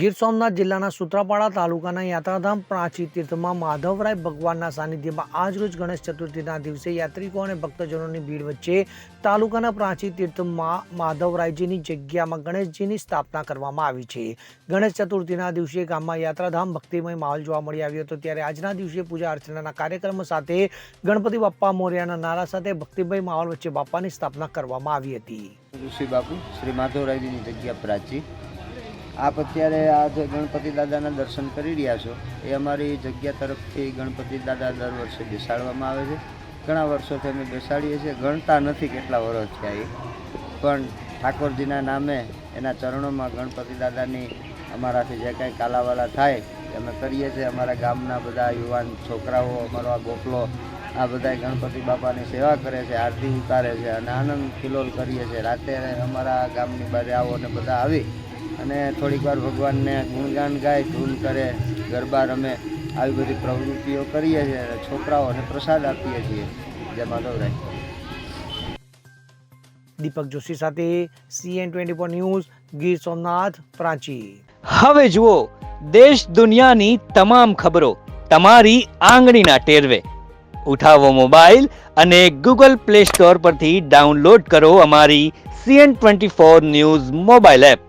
ગીર સોમનાથ જિલ્લાના સુત્રાપાડા તાલુકાના યાત્રાધામ પ્રાચી તીર્થમાં માધવરાય ભગવાનના સાનિધ્યમાં આજરોજ ગણેશ ચતુર્થીના દિવસે યાત્રિકો અને ભક્તજનોની ભીડ વચ્ચે તાલુકાના પ્રાચી તીર્થમાં માધવરાયજીની જગ્યામાં ગણેશજીની સ્થાપના કરવામાં આવી છે. ગણેશ ચતુર્થીના દિવસે ગામમાં યાત્રાધામ ભક્તિમય માહોલ જોવા મળી આવ્યો હતો ત્યારે આજના દિવસે પૂજા અર્ચનાના કાર્યક્રમ સાથે ગણપતિ બાપ્પા મોર્યાના નારા સાથે ભક્તિમય માહોલ વચ્ચે બાપ્પાની સ્થાપના કરવામાં આવી હતી. શ્રી બાપુ, શ્રી માધવરાયજીની જગ્યા પ્રાચી. આપ અત્યારે આ જે ગણપતિ દાદાના દર્શન કરી રહ્યા છો, એ અમારી જગ્યા તરફથી ગણપતિ દાદા દર વર્ષે બેસાડવામાં આવે છે. ઘણા વર્ષોથી અમે બેસાડીએ છીએ. ગણતા નથી કેટલા વર્ષ થયા. એ પણ ઠાકોરજીના નામે એના ચરણોમાં ગણપતિ દાદાની અમારાથી જે કાંઈ કાલાવાલા થાય અમે કરીએ છીએ. અમારા ગામના બધા યુવાન છોકરાઓ, અમારો આ ગોખલો આ બધા ગણપતિ બાપાની સેવા કરે છે, આરતી ઉતારે છે અને આનંદ કિલોલ કરીએ છીએ. રાતે અમારા ગામની બારે આવો અને બધા આવી અને થોડીક વાર ભગવાનને ગુણગાન ગાય ધૂન કરે ગરબા રમે આવી બધી પ્રવૃત્તિઓ કરીએ છીએ અને છોકરાઓને પ્રસાદ આપીએ છીએ. જય માધવરાય દીપક જોશી સાથે CN twenty four news Gir Somnath Prachi. હવે જુઓ દેશ દુનિયાની તમામ ખબરો તમારી આંગળીના ટેરવે. ઉઠાવો મોબાઈલ અને ગૂગલ પ્લે સ્ટોર પરથી ડાઉનલોડ કરો અમારી CN twenty four news mobile app.